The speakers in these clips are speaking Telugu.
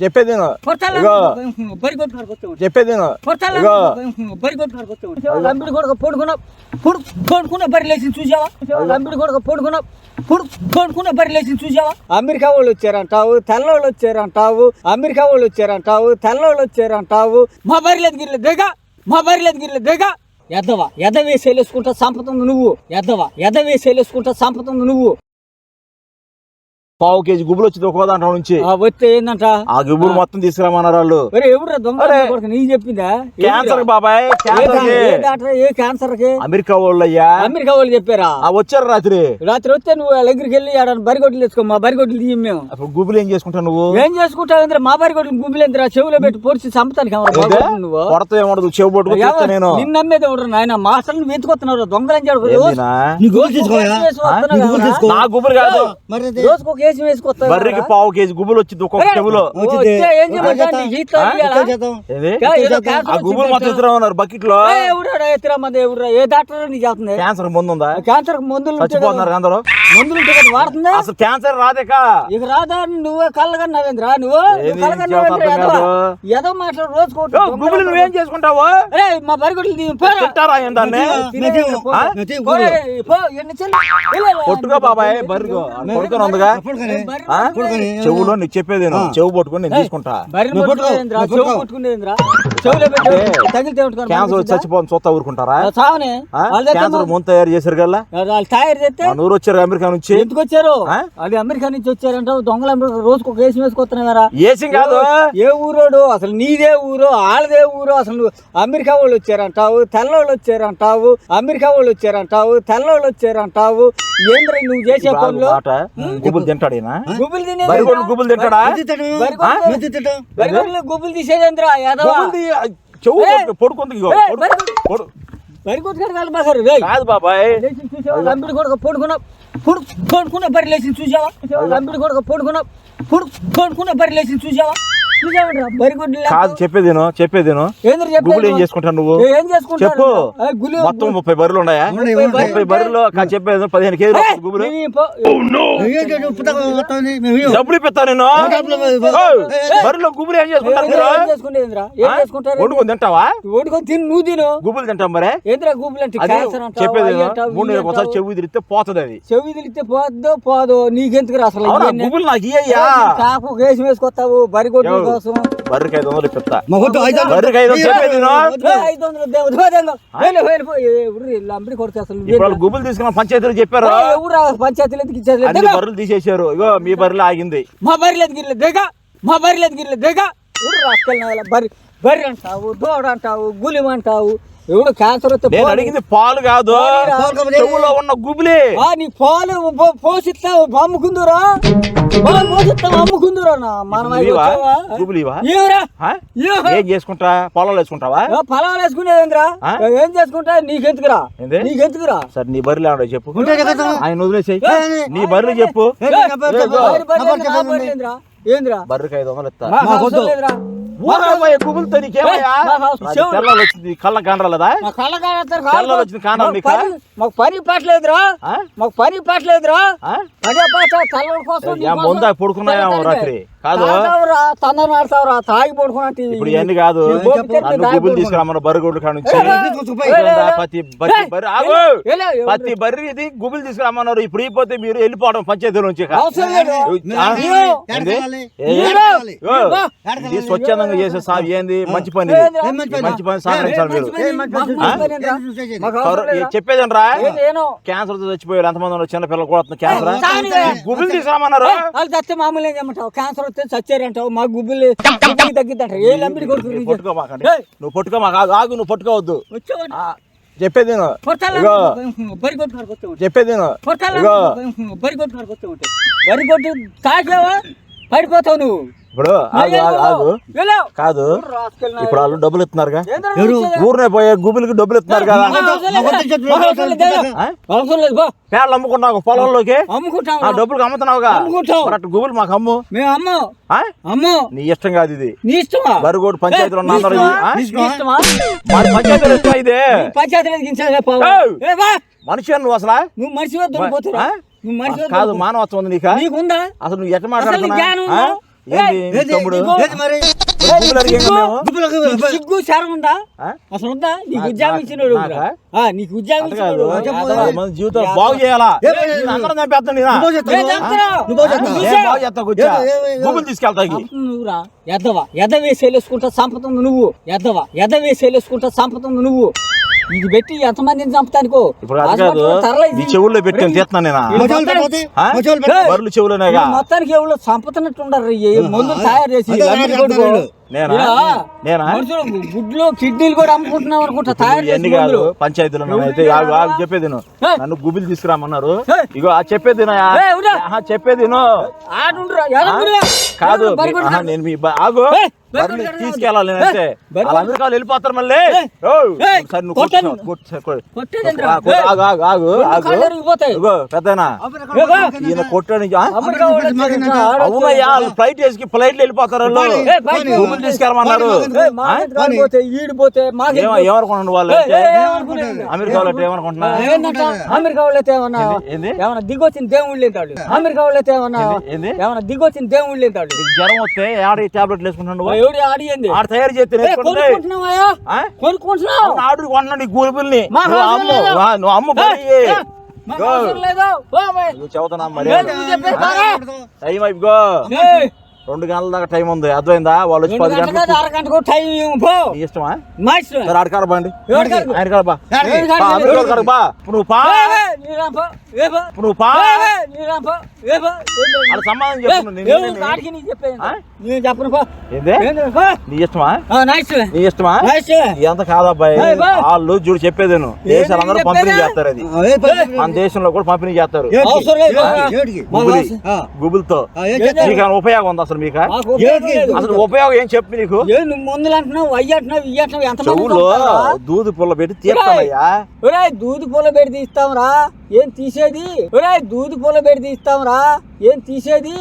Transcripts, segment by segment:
చెప్పేది లంబిడి పొడుకున్న పొడు పొడుకున్న బరి చూసావా? లంబిడి కొడుకు పొడుకున్న పొడు పొడుకున్న బరి లేచింది చూసావా? అమెరికా వాళ్ళు వచ్చారంటావు తెల్లవాళ్ళు వచ్చారంటావు అమెరికా వాళ్ళు వచ్చారంటావు తెల్లవాళ్ళు వచ్చారంటావు. మా బరి లేదు గిర్లే దిగ మా బరి లేదు గిర్లే దిగ. ఎద్దవా? ఎద వేసి వెళ్ళేసుకుంటా సంపతుంది నువ్వు. ఎద్దవా? ఎద వేసి వెళ్ళేసుకుంటా సంపతుంది నువ్వు. పావు కేజీ గుబులు వచ్చింది ఒక దాంట్లో నుంచి. ఆ వస్తే ఏందంట? ఆ గుబులు మొత్తం తీసుకురామన్నారు వాళ్ళు చెప్పిందా? క్యాన్సర్ బాబాయ్ ఏ క్యాన్సర్ డా- ఏ డాక్టర్ ఏ క్యాన్సర్కి? అమెరికా వాళ్ళు అయ్యా అమెరికా వాళ్ళు చెప్పారా? ఆ వచ్చారు రాత్రి. రాత్రి వస్తే నువ్వు వాళ్ళ దగ్గరికి వెళ్ళి ఆడ బరిగొడ్లు తెచ్చుకో మా బరిగొడ్లు తీయం మేము. అప్పుడు గుబులు ఏం చేసుకుంటావు నువ్వు? ఏం చేసుకుంటావు మా బరిగొడ్లు గుంపులేంద్రా చెవులో పెట్టి పొడిచి చంపుతానికి నువ్వు? కొడత ఏమడదు చెవు పట్టుకు నేను. నిన్ను నమ్మేది ఎవరు నాయన? మాస్టర్లు వెతుకొస్తున్నారు దొంగలని చెప్పు? నా? గుబులు కాదు. రోజుకు ఒక కేసు వేసుకొస్తా బర్రికి పావు కేజీ గుబులు వచ్చింది ఒక్కొక్క క్యాన్సర్ ఆ గుబులు మొత్తం. ఇస్తున్నారు బకెట్లో ఏ, ఎవడాడా ఎత్తురా మంది ఎవరురా? ఏ డాక్టర్ నీకు చెప్తుంది క్యాన్సర్ ముందు ఉందా? క్యాన్సర్ మందులు చచ్చిపోతున్నారు. అందరూ. మందులు కదా, వాడుతుందా? అసలు క్యాన్సర్ రాదేక? ఇక రాదా? నువ్వే కళ్ళగన్నావేంద్రా నువ్వు? ఏంది కళ్ళగన్నావేంద్రా చెబుతా ఏదో మాట్లాడు రోజుకోటి గుబులు నువ్వేం చేసుకుంటావు? మా బరిగొడ్లు. తింటారా దాన్ని. పొట్టుగా బాబాయ్ బర్రిగో పడుకొని ఉందిగా? చెవులో నీకు చెప్పేది చెవు పట్టుకొని నేను తీసుకుంటా. క్యాన్సర్ వచ్చి చచ్చిపోతుంది చూస్తా ఊరుకుంటారా? చావనే. క్యాన్సర్ ముందు తయారు చేశారు కదా? వాళ్ళు తయారు చేస్తే మన ఊరు వచ్చారు అమెరికా నుంచి. ఎందుకు వచ్చారు? అది అమెరికా నుంచి వచ్చారంట దొంగల అమెరికా రోజుకు ఒక కేసు వేసుకొస్తున్నారా ఏసం కాదు. ఏ ఊరోడు? అసలు నీదే ఊరు వాళ్ళదే ఊరు అసలు అమెరికా వాళ్ళు వచ్చారంటావు తెల్లవాళ్ళు వచ్చారంటావు అమెరికా వాళ్ళు వచ్చారంటావు తెల్లవాళ్ళు వచ్చారంటావు. ఏంద్ర నువ్వు చేసే పనులు? గుబులు తింటాడు ఈయన. గుబులు తినే గుబులు తింటాడా? గుబులు తీసేదేంద్రా యాదవా? చెవు పడుకుంది కాదు బాబాయ్. లంబిడి కొడుకు పొడుకున్న పొడు పొడుకున్న బరి లేచి చూసావా? లంబిడి కొడుకు పొడుకున్న పొడు పొడుకున్న బరి లేచి చూసావా? కాదు చెప్పేది నేను, చెప్పేది నేను. ఏంద్ర చెప్పేది? గుబులు ఏం? చేసుకుంటావు నువ్వు? చెప్పు. మొత్తం ముప్పై బర్రెలు ఉన్నాయా? ముప్పై కా- చెప్పేది పదిహేను కేజీలు గుబులు పో- డబ్బులు ఇప్పిస్తా నేను. ఓయ్, బర్రెలో గుబులు ఏం చేసుకుంటారు వండుకొని తింటావా? వండుకొని తిని నువ్వు తిను. గుబులు తింటాం మరే? ఏంద్రా అంటే? చెప్పేది మూడు నెలలకు ఒకసారి. చెవి తిరిగితే పోతుంది అది. చెవి తిరిగితే పోద్దో పోదో నీకెందుకు అసలు? గుబులు నాకు ఇయ్యా కాపు కేసు వేసుకొస్తావు బరిగొడ్ల ఎవరు? కోసం బర్రెకి ఐదు వందలు ఇప్పిస్తా బర్రెకి ఐదు చెప్పేది లంబడి అసలు ఇప్పుడు గుబులు తీసుకున్న పంచాయతీలు చెప్పారు ఎవరు పంచాయతీలు ఎందుకు బర్రెలు తీసేశారు ఇగో మీ బర్రెలు ఆగింది మా బరి లేదు గిర్లే దిగ మా బరి లేదు గిర్లే దిగ ఎవరు రాసుకెళ్ళిన బరి బరి అంటావు దోడ అంటావు గులిం అంటావు ఎవడు క్యాన్సర్ వస్తే నేను. అడిగింది పాలు కాదు. చెవులో ఉన్న గుబులే ఆ, నీ పాలు పోషిస్తావు అమ్ముకుందురా పోషిస్తావు అమ్ముకుందురా నా మనం అయితే ఇవా? వచ్చావా? గుబులు ఇవా? ఏమిరా? ఆ? ఏమి? ఏం చేసుకుంటా పొలాలు వేసుకుంటావా పొలాలు వేసుకునేదేంద్రా ఆ? ఏం చేసుకుంటా నీకెందుకురా ఏంది? నీకెందుకురా సరే నీ బర్రెలు ఏమన్నా చెప్పు ఆయన వదిలేసాయి నీ బర్రెలు చెప్పు? ఏంద్రా బర్రెకి ఐదు వందలు ఇస్తా గుబులతో తెల్లాలు వచ్చింది కళ్ళ కళ్ళ మాకు? పని- పట్టలేదురా. పని పట్టలేదురా. పాట కోసం రాత్రి? కాదు ఆడతావురా తాగి పడుకున్నట్టు ఇప్పుడు ఇవన్నీ కాదు గుబులు. తీసుకురామన్న బర్రెగొడ్డు కాడ నుంచి ప్రతి బర్రె ఆగు ప్రతి బర్రె ఇది గుబులు తీసుకురామన్నారు ఇప్పుడు అయిపోతే మీరు వెళ్ళిపోవడం పంచాయతీ నుంచి. ఇది స్వచ్ఛందంగా చేసే సాగు ఏంది మంచి పని మంచి పని? సహకరించాలి మీరు ఏంది, ఏనో? క్యాన్సర్తో చచ్చిపోయారు ఎంతమంది ఉన్నారు చిన్న పిల్లలు కూడా క్యాన్సర్. గుబులు తీసుకురామన్నారు మామూలు క్యాన్సర్ వస్తే చచ్చారంటావు? మా గుబ్బులు తగ్గిద్దంటారు ఏ లంబిడి కొడుకు? పట్టుకోమాకండి. నువ్వు పట్టుకో మాకు ఆగు, ఆగు నువ్వు పట్టుకోవద్దు. చెప్పేది బరి కొట్టు కాడికి వచ్చేవాడు. చెప్పేది బరి కొట్టు కాడికి వచ్చేవాడు. బరి కొట్టు తాకావా పడిపోతావు నువ్వు. ఇప్పుడు ఆగు ఆగు ఆగు. కాదు. ఇప్పుడు వాళ్ళు డబ్బులు ఇస్తున్నారుగా? ఊరినే పోయే గుబులకి డబ్బులు ఇస్తున్నారు కదా. పేర్లు అమ్ముకున్నావు పొలంలోకి? ఆ డబ్బులు అమ్ముతున్నావుగా? అటు గుబులు మాకు అమ్ము. మేము అమ్మో. ఆ? అమ్మో. నీ ఇష్టం కాదు ఇది. నీ ఇష్టమా? బరుగోడు పంచాయతీలో ఉన్న నీ అందరూ ఇష్టమా? ఇది, ఆ? నీ ఇష్టమా? మరి పంచాయతీలో ఇష్టం ఇదే? మనిషి నువ్వు అసలు? నువ్వు మనిషి కాదు మానవత్వం ఉంది నీకా? అసలు నువ్వు ఎట్లా మాట్లాడుతున్నా సిగ్గు? శరం ఉందా? అసలు ఉందా నీకు ఉద్యోగం ఇచ్చినోడు నాకా? ఉద్యోగం ఇచ్చినోడు. మన జీవితం బాగు చేయాలా? నువ్వు ఎద్దవా ఎద వేసేసుకుంటా చంపుతుంది నువ్వు ఎద్దవా ఎద వేసేసుకుంటా చంపుతుంది నువ్వు. ఇది పెట్టి ఎంతమందిని చంపుతానుకో? ఇప్పుడు అది కాదు. ఈ చెవుల్లో పెట్టుకొని తీస్తున్నాను నేనా. చెవులోనేగా మొత్తానికి ఎవరు చంపుతున్నట్టుండరు మందు తయారు చేసి నేనా? నేనా? మనుషులు గుడ్లు కిడ్నీలు కూడా అమ్ముకుంటున్నాం అనుకుంటా. తయారు ఎన్ని కాదు. పంచాయతీలో అయితే చెప్పేది. నన్ను గుబిలు తీసుకురామన్నారు. ఇగో ఆ చెప్పేది చెప్పేది. కాదు. నేను మీ ఆగు. తీసుకెళ్ళాలి నేనైతే. ఏయ్, బరి వాళ్ళ అమెరికా వాళ్ళు వెళ్ళిపోతారు మళ్ళీ. సరే నువ్వు ఆగు ఆగు ఆగు. ఆగు. పెద్దనా? ఈయన కొట్టాడు అమెరికా వాళ్ళు వచ్చారంట, ఆడొచ్చు. అవునయ్యా ఫ్లైట్ వేసి ఫ్లైట్ వెళ్ళిపోతారు వాళ్ళు. గుబులు తీసుకెళ్ళమన్నారు ఏయ్, మా ఇంటి కాళ్ళు పోతే, ఈడు పోతే, మాకు ఏమ- ఏమనుకున్నాడు వాళ్ళు ఏమనుకున్నాడు? అమెరికా ఏమనుకుంటున్నా వాళ్ళైతే ఏమన్నా? ఏమన్నా దిగొచ్చిన దేవుళ్ళు లేతాడు అమెరికా వాళ్ళైతే ఏమన్నా దిగొచ్చిన దేవుళ్ళు నీకు జ్వరం వస్తే ఆడ టాబ్లెట్లు వేసుకుంటాడు నువ్వు? ఎవడి ఆడియంది ఆడ తయారు చేస్తే కొనుక్కుంటున్నావా ఆడు కొన్నాడు నువ్వు అమ్ము నువ్వు చెబుతున్నా మరి. టైం అయిపో. ఏయ్, రెండు గంటల దాకా టైం ఉంది. అర్థమైందా? వాళ్ళు వచ్చి పది గంటలకు గంటలకు అరగంటకు టైం ఇవ్వు, పో. నీ ఇష్టమా? మా ఇష్టం. సరే బాండి? ఆయన కాడ బా? అమెరికా కాడ బా నువ్వు పా. నువ్వు పా. సమాధానం చెప్పు నేను? నేను చెప్పను. నీ ఇష్టమా? నా ఇష్టమే. ఎంత కాదబ్బాయి. వాళ్ళు చూడు చెప్పేది నువ్వు దేశాలు అందరూ ఏంది పంపిణీ? చేస్తారు అది? మన దేశంలో కూడా పంపిణీ చేస్తారు. గుబుల్తో ఉపయోగం ఉంది అసలు? మాకు? లేదు. అసలు ఉపయోగం ఏం చెప్పు నీకు? ఏ నువ్వు మందులు అంటున్నావు అయ్యి అంటున్నావు ఇయ్యి అంటున్నావు ఎంత చెవులో దూది పుల్ల పెట్టి తీస్తానయ్యా ఒరాయ్ దూది పూల పెడి తీస్తాంరా. ఏం తీసేది? ఒరాయ్ దూది పూల పెడి తీస్తాంరా. ఏం తీసేది?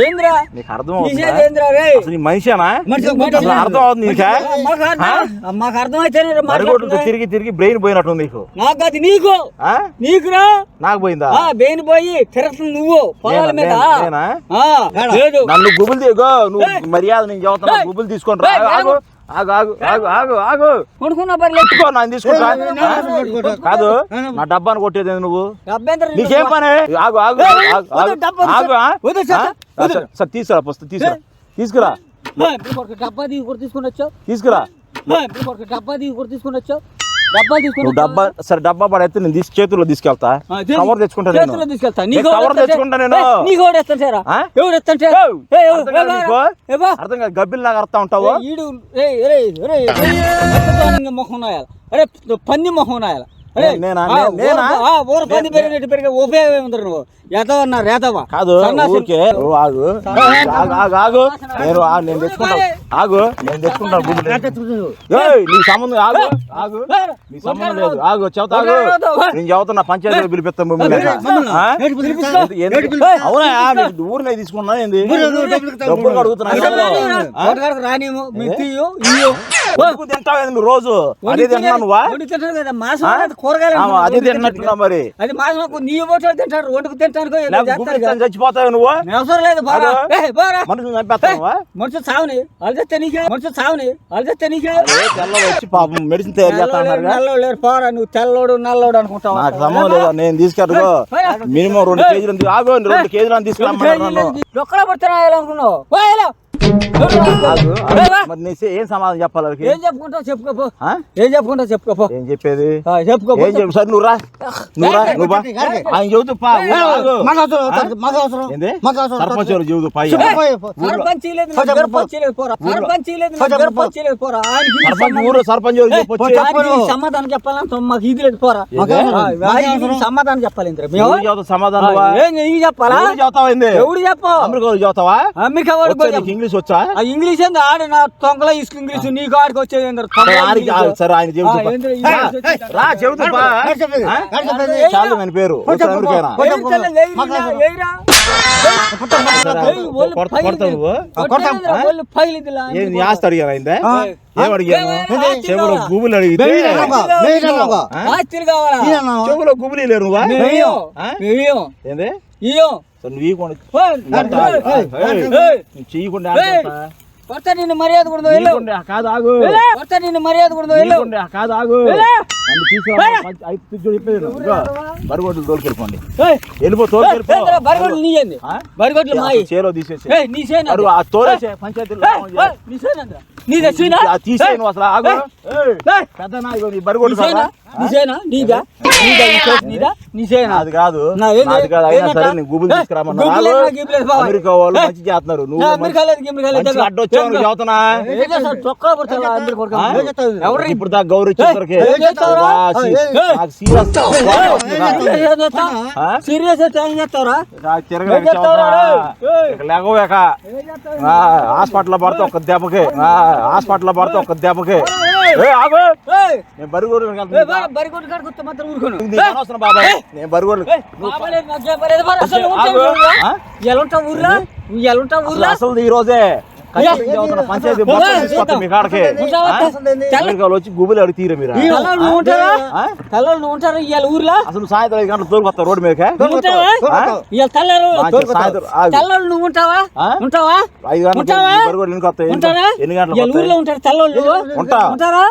ఏంద్రా నీకు అర్థం తీసేది అవుతుందా ఏంద్రా రే అసలు నీ మనిషేనా మనిషి మనిషి. అసలు అర్థం అవుతుంది నీకా మాకు అర్థం మాకు అర్థమైతేనే రా మరిగొడ్డుతో మాట్లాడుతున్నా. తిరిగి తిరిగి బ్రెయిన్ పోయినట్టు నీకు నాకు అది నీకు ఆ? నీకురా నాకు పోయిందా ఆ బేని పోయి తిరగతుంది నువ్వు పొలాల నేనా? మీద నేనా? నేనా? ఆ, లేదు నన్ను గుబులు నువ్వు. మర్యాద నేను ఏయ్. గుబులు తీసుకొని రా ఆగు ఆగు ఆగు ఆగు ఆగు ఆగు. కొనుక్కున్నా పర్లేదు. ఎత్తుకో నన్ను తీసుకుంటా. ఏయ్, ఏయ్, ఏయ్, ఆ? కాదు నా డబ్బాను కొట్టేది నువ్వు? నీకేం పని? ఆగు ఆగు ఆగు, సరే, తీసుకురా పుస్తకం తీసుకురా. తీసుకురా. డబ్బా తీసుకుని వచ్చావు? తీసుకురా. డబ్బా తీసుకుని వచ్చావు? డబ్బా తీసుకుని నువ్వు డబ్బా సరే డబ్బా పడైతే నేను తీసి చేతుల్లో తీసుకెళ్తా కవర్ తెచ్చుకుంటా చేతిలో నేను తీసుకెళ్తా ఏ, నీకు కవర్ ఎవరు ఎత్తంటే? తెచ్చుకుంటా నేను. ఏ, నీకు ఎవరు ఎత్తంటారా ఆ? ఎవరు ఎత్తంటే ఏయ్, ఏ, ఎవరు? అర్థం కాదు నీకు? అర్థం ఉంటావు ఈడు నాయాలి అరే పంది మొహం నాయాలి ఊర- పంది పెరిగినట్టు పెరిగే ఉపయోగం ఏముందరు నువ్వు? కాదు ఊరికే ఆగు. ఆగు ఆగు ఆగు నేను నేను తెచ్చుకుంటా ఆగు. నేను ఏయ్! నీ సంబంధం ఆగు. ఆగు. నీ సంబంధం లేదు. ఆగు చెబుతా ఆగు. నేను చెబుతున్నా పంచాయతీ పిలిపిస్తా? అవునా? ఊరినే తీసుకున్నా ఏంది? డబ్బులు అడుగుతున్నా. తోటకాడకు రానేమో మీ తీయు ఇయ్యు. ఎందుకు తింటావు నువ్వు రోజు? అదే కూరగాయలు అదే తింటున్నా మరి. అది మాసం నీ ఓట్లు తింటారు వండుకు తింటాను చచ్చిపోతావు నువ్వు? అవసరం లేదు మనుషులు చంపేస్తావా? మనుషు చావుని అల్జెత్తే నీకే మనుషు చావుని అల్జెత్తే నీకే తెల్లవారు వచ్చి పాపం మెడిసిన్ తయారు చేస్తా తెల్లోడు, అన్నారుగా నల్లోడు లేరు పోరా నువ్వు తెల్లోడు నల్లోడు అనుకుంటావు? నాకు సంబంధం లేదు నేను తీసుకెళ్ళగో మినిమం రెండు కేజీలు ఆగు రెండు కేజీలు డొక్కలో పడుతున్నా అనుకున్నావు? ఏం సమాధానం చెప్పాలి? ఏం చెప్పుకుంటావు? చెప్పుకోపో? ఏం చెప్పుకుంటావు? చెప్పుకోపో. ఏం చెప్పేది? చెప్పుకోపో. ఏం చెప్పు సార్ నువ్వు రా నువ్వు రా నువ్వు బా. ఆయన చెబుతూ సర్పంచ్ చెబుతూ. సర్పంచ్ ఊరు సర్పంచ్ సమాధానం. చెప్పాలంటే మాకు ఇది లేదు పోరా. సమాధానం చెప్పాలి సమాధానం చెప్పాలా? ఎవడు చెప్పు. అమెరికా ఇంగ్లీష్ వచ్చా ఆ ఇంగ్లీష్ ఏంది ఆడ నా తొంగల ఇసుక ఇంగ్లీష్ నీ కాడికి వచ్చేది సరే, ఆయన రా, రా చెబుతూ పా ఏడు చెప్పేది? ఆ? ఏడు చెప్పేది? చాలు నేను పేరు ఆస్తి అయిందే? చెవులో గుబులు అడిగితే. చెవులో గుబులు లేరు నువ్వా ఏంది కొడతా నిన్ను మర్యాద కూడా కాదు ఆగు. కొడతా నిన్ను మర్యాద కూడా కాదు ఆగు. బరిగొడ్లు తోలుకెళ్ళిపోండి. వెళ్ళిపో తోలుకెళ్ళిపో. బరిగొడ్లు నీయంది ఆ? బరిగొడ్లు మాయి. చేలో తీసేసి ఏయ్, నీ అరుగు ఆ తోలేసే పంచాయతీలో ఏయ్, నీ నువ్వు అసలు ఆగు. పెద్ద నా ఇగో నీ బరిగొడ్లు కాదా? నీదా? నీదా ఈ నీదా? అది? నాది అయినా? సరే నేను గూగుల్ తీసుకురామన్నా. అమెరికా వాళ్ళు మంచి చేస్తున్నారు. నువ్వు అమెరికా లేదు, గిమెరికా లేదు, చదువుతున్నా? చొక్కా కొడుకు? ఎవరు ఇప్పుడు దాకా గౌరవ ఇచ్చేసరికి సీరియస్ లేకపోయాక హాస్పిటల్లో పడితే ఒక దెబ్బకి ఆ, హాస్పిటల్లో పడితే ఒక దెబ్బకి. నేను బరిగోడు ఏయ్, బా, బరిగొడ్డు కాడికి వస్తే మాత్రం ఊరుకోను. అనవసరం బాబాయ్ నేను బరిగోడు ఉంటావు ఊర్లో? ఎలా ఉంటావు ఊర్లో? అసలు ఈ రోజే వచ్చి గుబులు అడిగి తీరు మీరు. నువ్వు ఉంటారా ఇవాళ ఊర్లో? అసలు సాయంత్రం ఐదు గంటలు తోలుకొస్తా రోడ్డు మీదకే? నువ్వు ఉంటావా? నువ్వు ఉంటావా? ఐదు ఎన్ని ఇవాళ ఊర్లో? ఉంటారు ఉంటా. ఉంటారా.